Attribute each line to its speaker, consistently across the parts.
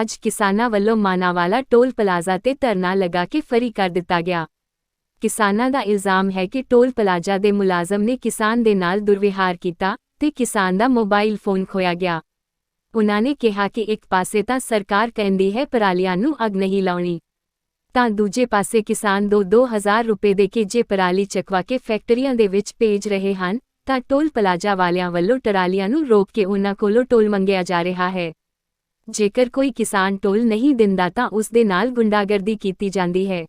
Speaker 1: ਅੱਜ ਕਿਸਾਨਾਂ ਵੱਲੋਂ ਮਾਨਾਵਾਲਾ ਟੋਲ ਪਲਾਜ਼ਾ ਤੇ ਧਰਨਾ ਲਗਾ ਕੇ ਫਰੀ ਕਰ ਦਿੱਤਾ ਗਿਆ। ਕਿਸਾਨਾਂ ਦਾ ਇਲਜ਼ਾਮ ਹੈ ਕਿ ਟੋਲ ਪਲਾਜ਼ਾ ਦੇ ਮੁਲਾਜ਼ਮ ਨੇ ਕਿਸਾਨ ਦੇ ਨਾਲ ਦੁਰਵਿਹਾਰ ਕੀਤਾ ਤੇ ਕਿਸਾਨ ਦਾ ਮੋਬਾਈਲ ਫੋਨ ਖੋਇਆ ਗਿਆ। ਉਹਨਾਂ ਨੇ ਕਿਹਾ ਕਿ ਇੱਕ ਪਾਸੇ ਤਾਂ ਸਰਕਾਰ ਕਹਿੰਦੀ ਹੈ ਪਰਾਲੀਆਂ ਨੂੰ ਅੱਗ ਨਹੀਂ ਲਾਉਣੀ, ਤਾਂ ਦੂਜੇ ਪਾਸੇ ਕਿਸਾਨ ਦੋ 2000 ਰੁਪਏ ਦੇ ਕੇ ਜੇ ਪਰਾਲੀ ਚਕਵਾ ਕੇ ਫੈਕਟਰੀਆਂ ਦੇ ਵਿੱਚ ਭੇਜ ਰਹੇ ਹਨ, ਤਾਂ ਟੋਲ ਪਲਾਜ਼ਾ ਵਾਲਿਆਂ ਵੱਲੋਂ ਟਰਾਲੀਆਂ ਨੂੰ ਰੋਕ ਕੇ ਉਹਨਾਂ ਕੋਲੋਂ ਟੋਲ ਮੰਗਿਆ ਜਾ ਰਿਹਾ ਹੈ। ਜੇਕਰ ਕੋਈ ਕਿਸਾਨ ਟੋਲ ਨਹੀਂ ਦਿੰਦਾ ਤਾਂ ਉਸ ਦੇ ਨਾਲ ਗੁੰਡਾਗਰਦੀ ਕੀਤੀ ਜਾਂਦੀ ਹੈ।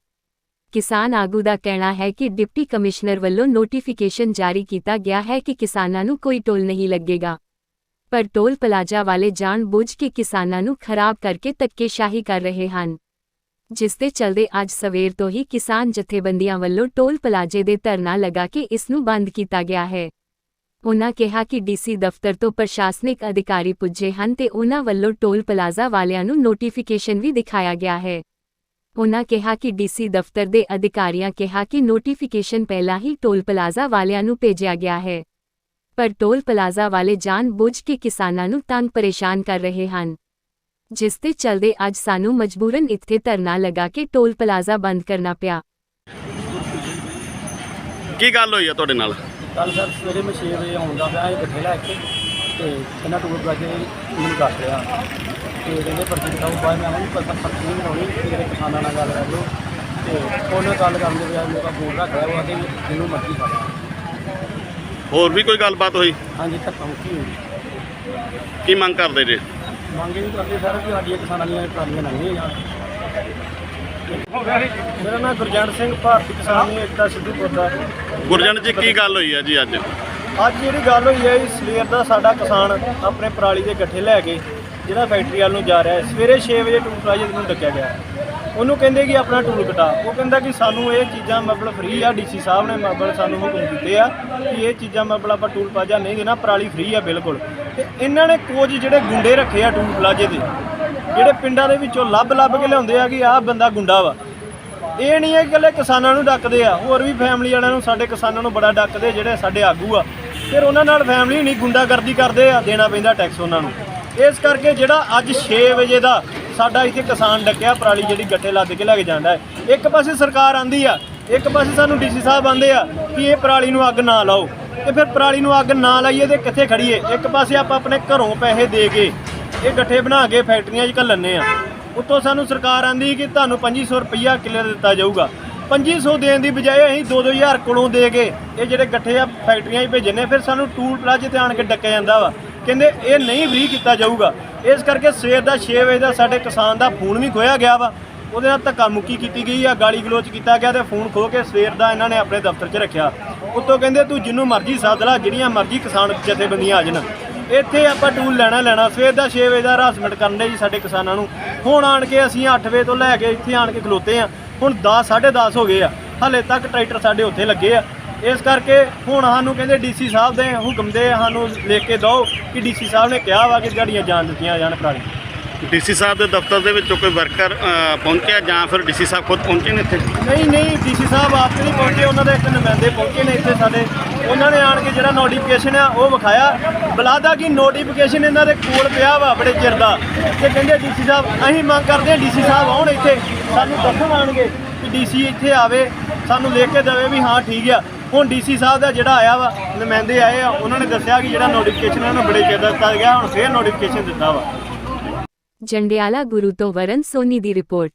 Speaker 1: ਕਿਸਾਨ ਆਗੂ ਦਾ ਕਹਿਣਾ ਹੈ ਕਿ ਡਿਪਟੀ ਕਮਿਸ਼ਨਰ ਵੱਲੋਂ ਨੋਟੀਫਿਕੇਸ਼ਨ ਜਾਰੀ ਕੀਤਾ ਗਿਆ ਹੈ ਕਿ ਕਿਸਾਨਾਂ ਨੂੰ ਕੋਈ ਟੋਲ ਨਹੀਂ ਲੱਗੇਗਾ। ਪਰ ਟੋਲ ਪਲਾਜ਼ਾ ਵਾਲੇ ਜਾਣ-ਬੁੱਝ ਕੇ ਕਿਸਾਨਾਂ ਨੂੰ ਖਰਾਬ ਕਰਕੇ ਧੱਕੇਸ਼ਾਹੀ ਕਰ ਰਹੇ ਹਨ। ਜਿਸ ਦੇ ਚਲਦੇ ਅੱਜ ਸਵੇਰ ਤੋਂ ਹੀ ਕਿਸਾਨ ਜਥੇਬੰਦੀਆਂ ਵੱਲੋਂ ਟੋਲ ਪਲਾਜ਼ੇ ਦੇ ਧਰਨਾ ਲਗਾ ਕੇ ਇਸ ਨੂੰ ਬੰਦ ਕੀਤਾ ਗਿਆ ਹੈ। ਉਨ੍ਹਾਂ ਕਿਹਾ ਕਿ ਡੀਸੀ ਦਫ਼ਤਰ ਤੋਂ ਪ੍ਰਸ਼ਾਸਨਿਕ ਅਧਿਕਾਰੀ ਪੁੱਜੇ ਹਨ ਤੇ ਉਨ੍ਹਾਂ ਵੱਲੋਂ ਟੋਲ ਪਲਾਜ਼ਾ ਵਾਲਿਆਂ ਨੂੰ ਨੋਟੀਫਿਕੇਸ਼ਨ ਵੀ ਦਿਖਾਇਆ ਗਿਆ ਹੈ। ਉਨ੍ਹਾਂ ਕਿਹਾ ਕਿ ਡੀਸੀ ਦਫ਼ਤਰ ਦੇ ਅਧਿਕਾਰੀਆਂ ਕਿਹਾ ਕਿ ਨੋਟੀਫਿਕੇਸ਼ਨ ਪਹਿਲਾਂ ਹੀ ਟੋਲ ਪਲਾਜ਼ਾ ਵਾਲਿਆਂ ਨੂੰ ਭੇਜਿਆ ਗਿਆ ਹੈ। ਪਰ ਟੋਲ ਪਲਾਜ਼ਾ ਵਾਲੇ ਜਾਣ ਬੁੱਝ ਕੇ ਕਿਸਾਨਾਂ ਨੂੰ ਤੰਗ ਪਰੇਸ਼ਾਨ ਕਰ ਰਹੇ ਹਨ। ਜਿਸ ਦੇ ਚਲਦੇ ਅੱਜ ਸਾਨੂੰ ਮਜਬੂਰਨ ਇੱਥੇ ਧਰਨਾ ਲਗਾ ਕੇ ਟੋਲ ਪਲਾਜ਼ਾ ਬੰਦ ਕਰਨਾ ਪਿਆ।
Speaker 2: ਕੀ ਗੱਲ ਹੋਈ ਆ ਤੁਹਾਡੇ ਨਾਲ?
Speaker 3: ਕੱਲ ਸਰ ਸਵੇਰੇ ਮੈਂ 6 ਵਜੇ ਆਉਂਦਾ ਪਿਆ ਇਹ ਗੱਠੇ ਲੈ ਕੇ ਤੇ ਇਹਨਾਂ ਟੂਰ ਪਲਾਜ਼ੇ ਮੈਨੂੰ ਦੱਸ ਰਿਹਾ। ਤੇ ਕਹਿੰਦੇ ਪਰਚੀ ਦਿਖਾਓ ਬਾਅਦ ਮੈਂ ਆਵਾਂਗੀ ਪਰ ਪਰਚੀ ਨਹੀਂ ਬਣਾਉਣੀ ਤੇ ਜਿਹੜੇ ਕਿਸਾਨਾਂ ਨਾਲ ਗੱਲ ਕਰ ਲਓ। ਤੇ ਉਹਨਾਂ ਗੱਲ ਕਰਨ ਦੇ ਬਾਅਦ ਮੇਰਾ ਫੋਨ ਰੱਖ ਲਿਆ ਉਹ ਕਿ ਜਿਹਨੂੰ ਮਰਜ਼ੀ ਲਾ।
Speaker 2: ਹੋਰ ਵੀ ਕੋਈ ਗੱਲਬਾਤ ਹੋਈ?
Speaker 3: ਹਾਂਜੀ ਧੱਕਾ ਮੁੱਕੀ ਹੋਈ।
Speaker 2: ਕੀ ਮੰਗ ਕਰਦੇ ਜੇ?
Speaker 3: ਮੰਗੇ ਵੀ ਕਰਦੇ ਸਰ ਕਿ ਸਾਡੀਆਂ ਕਿਸਾਨਾਂ ਦੀਆਂ ਟਰਾਲੀਆਂ ਲੰਘੀਆਂ। ਜਾਣ ਮੇਰਾ ਨਾਮ ਗੁਰਜੰਟ ਸਿੰਘ ਭਾਰਤੀ ਕਿਸਾਨ ਯੂਨੀਅਨ ਏਕਤਾ ਸਿੱਧੂਪੁਰ ਦਾ
Speaker 2: ਗੁਰਜਨ ਜੀ ਕੀ ਗੱਲ ਹੋਈ ਆ ਜੀ ਅੱਜ?
Speaker 3: ਅੱਜ ਜਿਹੜੀ ਗੱਲ ਹੋਈ ਹੈ ਇਸ ਸਵੇਰ ਦਾ ਸਾਡਾ ਕਿਸਾਨ ਆਪਣੇ ਪਰਾਲੀ ਦੇ ਗੱਠੇ ਲੈ ਕੇ ਜਿਹੜਾ ਫੈਕਟਰੀ ਵੱਲ ਨੂੰ ਜਾ ਰਿਹਾ ਹੈ। ਸਵੇਰੇ 6 ਵਜੇ ਟੂਲ ਪਲਾਜ਼ੇ ਨੂੰ ਡੱਕਿਆ ਗਿਆ ਹੈ। ਉਹਨੂੰ ਕਹਿੰਦੇ ਕਿ ਆਪਣਾ ਟੂਲ ਕਟਾ। ਉਹ ਕਹਿੰਦਾ ਕਿ ਸਾਨੂੰ ਇਹ ਚੀਜ਼ਾਂ ਮਤਲਬ ਫ੍ਰੀ ਆ ਡੀਸੀ ਸਾਹਿਬ ਨੇ ਮਤਲਬ ਸਾਨੂੰ ਹੁਕਮ ਦਿੱਤੇ ਆ ਕਿ ਇਹ ਚੀਜ਼ਾਂ ਮਤਲਬ ਆਪਾਂ ਟੂਲ ਪਲਾਜ਼ਾ ਨਹੀਂ ਦੇਣਾ ਪਰਾਲੀ ਫ੍ਰੀ ਆ ਬਿਲਕੁਲ। ਤੇ ਇਹਨਾਂ ਨੇ ਕੁਝ ਜਿਹੜੇ ਗੁੰਡੇ ਰੱਖੇ ਆ ਟੂਲ ਪਲਾਜ਼ੇ ਦੇ ਜਿਹੜੇ ਪਿੰਡਾਂ ਦੇ ਵਿੱਚੋਂ ਲੱਭ ਲੱਭ ਕੇ ਲਿਆਉਂਦੇ ਆ ਕਿ ਆਹ ਬੰਦਾ ਗੁੰਡਾ ਵਾ। ਇਹ ਨਹੀਂ ਹੈ ਕਿ ਇਕੱਲੇ ਕਿਸਾਨਾਂ ਨੂੰ ਡੱਕਦੇ ਆ, ਹੋਰ ਵੀ ਫੈਮਿਲੀ ਵਾਲਿਆਂ ਨੂੰ, ਸਾਡੇ ਕਿਸਾਨਾਂ ਨੂੰ ਬੜਾ ਡੱਕਦੇ ਜਿਹੜੇ ਸਾਡੇ ਆਗੂ ਆ। ਫਿਰ ਉਹਨਾਂ ਨਾਲ ਫੈਮਿਲੀ ਨਹੀਂ, ਗੁੰਡਾਗਰਦੀ ਕਰਦੇ ਆ, ਦੇਣਾ ਪੈਂਦਾ ਟੈਕਸ ਉਹਨਾਂ ਨੂੰ। ਇਸ ਕਰਕੇ ਜਿਹੜਾ ਅੱਜ 6 ਵਜੇ ਦਾ ਸਾਡਾ ਇੱਥੇ ਕਿਸਾਨ ਡੱਕਿਆ, ਪਰਾਲੀ ਜਿਹੜੀ ਗੱਟੇ ਲੱਦ ਕੇ ਲੈ ਕੇ ਜਾਂਦਾ ਹੈ। ਇੱਕ ਪਾਸੇ ਸਰਕਾਰ ਆਂਦੀ ਆ, ਇੱਕ ਪਾਸੇ ਸਾਨੂੰ ਡੀਸੀ ਸਾਹਿਬ ਆਂਦੇ ਆ ਕਿ ਇਹ ਪਰਾਲੀ ਨੂੰ ਅੱਗ ਨਾ ਲਾਓ। ਤੇ ਫਿਰ ਪਰਾਲੀ ਨੂੰ ਅੱਗ ਨਾ ਲਾਈਏ ਤੇ ਕਿੱਥੇ ਖੜੀਏ ਇੱਕ ਪਾਸੇ ਆਪਾਂ ਆਪਣੇ ਘਰੋਂ ਪੈਸੇ ਦੇ ਕੇ ਇਹ ਗੱਠੇ ਬਣਾ ਕੇ ਫੈਕਟਰੀਆਂ 'ਚ ਘੱਲਣੇ ਆ। ਉੱਤੋਂ ਸਾਨੂੰ ਸਰਕਾਰ ਆਂਦੀ ਕਿ ਤੁਹਾਨੂੰ 2500 ਰੁਪਈਆ ਕਿੱਲੇ ਦਿੱਤਾ ਜਾਊਗਾ। 2500 ਦੇਣ ਦੀ ਬਜਾਏ ਅਸੀਂ 2-2000 ਕੋਲੋਂ ਦੇ ਕੇ ਇਹ ਜਿਹੜੇ ਗੱਠੇ ਆ ਫੈਕਟਰੀਆਂ 'ਚ ਭੇਜਣੇ ਫਿਰ ਸਾਨੂੰ ਟੂਲ ਪਲਾਜ਼ੇ ਤੇ ਆਣ ਕੇ ਡੱਕਿਆ ਜਾਂਦਾ ਵਾ। ਕਹਿੰਦੇ ਇਹ ਨਹੀਂ ਫ੍ਰੀ ਕੀਤਾ ਜਾਊਗਾ। ਇਸ ਕਰਕੇ ਸਵੇਰ ਦਾ 6 ਵਜੇ ਦਾ ਸਾਡੇ ਕਿਸਾਨ ਦਾ ਫੋਨ ਵੀ ਖੋਇਆ ਗਿਆ ਵਾ। ਉਹਦੇ ਨਾਲ ਧੱਕਾ ਮੁੱਕੀ ਕੀਤੀ ਗਈ ਆ, ਗਾਲੀ ਗਲੋਚ ਕੀਤਾ ਗਿਆ ਤੇ ਫੋਨ ਖੋ ਕੇ ਸਵੇਰ ਦਾ ਇਹਨਾਂ ਨੇ ਆਪਣੇ ਦਫ਼ਤਰ 'ਚ ਰੱਖਿਆ। ਉੱਤੋਂ ਕਹਿੰਦੇ ਤੂੰ ਜਿੰਨੂੰ ਮਰਜ਼ੀ ਸੱਦ ਲਾ, ਜਿਹੜੀਆਂ ਮਰਜ਼ੀ ਕਿਸਾਨ ਜਥੇਬੰਦੀਆਂ ਆ ਜਾਣ। ਇੱਥੇ ਆਪਾਂ ਟੂਲ ਲੈਣਾ ਲੈਣਾ, ਸਵੇਰ ਦਾ 6 ਵਜੇ ਦਾ ਹਰਾਸਮੈਂਟ ਕਰਨ ਦੇ ਜੀ ਸਾਡੇ ਕਿਸਾਨਾਂ ਨੂੰ। ਹੁਣ ਆਣ ਕੇ ਅਸੀਂ 8 ਵਜੇ ਤੋਂ ਲੈ ਕੇ ਇੱਥੇ ਆਣ ਕੇ ਖਲੋਤੇ ਆ। ਹੁਣ 10 10:30 ਹੋ ਗਏ ਆ। ਹਲੇ ਤੱਕ ਟਰੈਕਟਰ ਸਾਡੇ ਉੱਥੇ ਲੱਗੇ ਆ। ਇਸ ਕਰਕੇ ਹੁਣ ਸਾਨੂੰ ਕਹਿੰਦੇ ਡੀਸੀ ਸਾਹਿਬ ਦੇ ਹੁਕਮ ਦੇ ਸਾਨੂੰ ਲਿਖ ਕੇ ਦਿਓ ਕਿ ਡੀਸੀ ਸਾਹਿਬ ਨੇ ਕਿਹਾ ਵਾ ਕਿ ਗਾੜੀਆਂ ਜਾਣ ਦਿੱਤੀਆਂ ਜਾਣ ਪਰਾਲੀ
Speaker 2: ਡੀਸੀ ਸਾਹਿਬ ਦੇ ਦਫ਼ਤਰ ਦੇ ਵਿੱਚੋਂ ਕੋਈ ਵਰਕਰ ਪਹੁੰਚਿਆ ਜਾਂ ਫਿਰ ਡੀਸੀ ਸਾਹਿਬ ਖੁਦ ਪਹੁੰਚੇ ਨੇ ਇੱਥੇ?
Speaker 3: ਨਹੀਂ ਨਹੀਂ, ਡੀਸੀ ਸਾਹਿਬ ਆਪ ਨਹੀਂ ਪਹੁੰਚੇ, ਉਹਨਾਂ ਦੇ ਇੱਕ ਨੁਮਾਇੰਦੇ ਪਹੁੰਚੇ ਨੇ ਇੱਥੇ ਸਾਡੇ। ਉਹਨਾਂ ਨੇ ਆਣ ਕੇ ਜਿਹੜਾ ਨੋਟੀਫਿਕੇਸ਼ਨ ਆ, ਉਹ ਵਿਖਾਇਆ। ਬਲਾਦਾ ਕਿ ਨੋਟੀਫਿਕੇਸ਼ਨ ਇਹਨਾਂ ਦੇ ਕੋਲ ਪਿਆ ਵਾ, ਬੜੇ ਚਿਰ ਦਾ। ਤੇ ਕਹਿੰਦੇ ਡੀਸੀ ਸਾਹਿਬ, ਅਸੀਂ ਮੰਗ ਕਰਦੇ ਹਾਂ ਡੀਸੀ ਸਾਹਿਬ ਆਉਣ ਇੱਥੇ। ਸਾਨੂੰ ਦੱਸਣ ਆਣਗੇ ਕਿ ਡੀਸੀ ਇੱਥੇ ਆਵੇ, ਸਾਨੂੰ ਲਿਖ ਕੇ ਦੇਵੇ ਵੀ ਹਾਂ, ਠੀਕ ਆ। ਹੁਣ ਡੀਸੀ ਸਾਹਿਬ ਦਾ ਜਿਹੜਾ ਆਇਆ ਵਾ, ਨੁਮਾਇੰਦੇ ਆਏ ਆ, ਉਹਨਾਂ ਨੇ ਦੱਸਿਆ ਕਿ ਜਿਹੜਾ ਨੋਟੀਫਿਕੇਸ਼ਨ ਉਹਨਾਂ ਨੂੰ ਬੜੇ ਚਿਰ ਦਾ ਦਿੱਤਾ ਗਿਆ, ਹੁਣ ਫੇਰ ਨੋਟੀਫਿਕੇਸ਼ਨ ਦਿੱਤਾ ਵਾ।
Speaker 1: ਜੰਡਿਆਲਾ ਗੁਰੂ ਤੋਂ ਵਰਨ ਸੋਨੀ ਦੀ ਰਿਪੋਰਟ।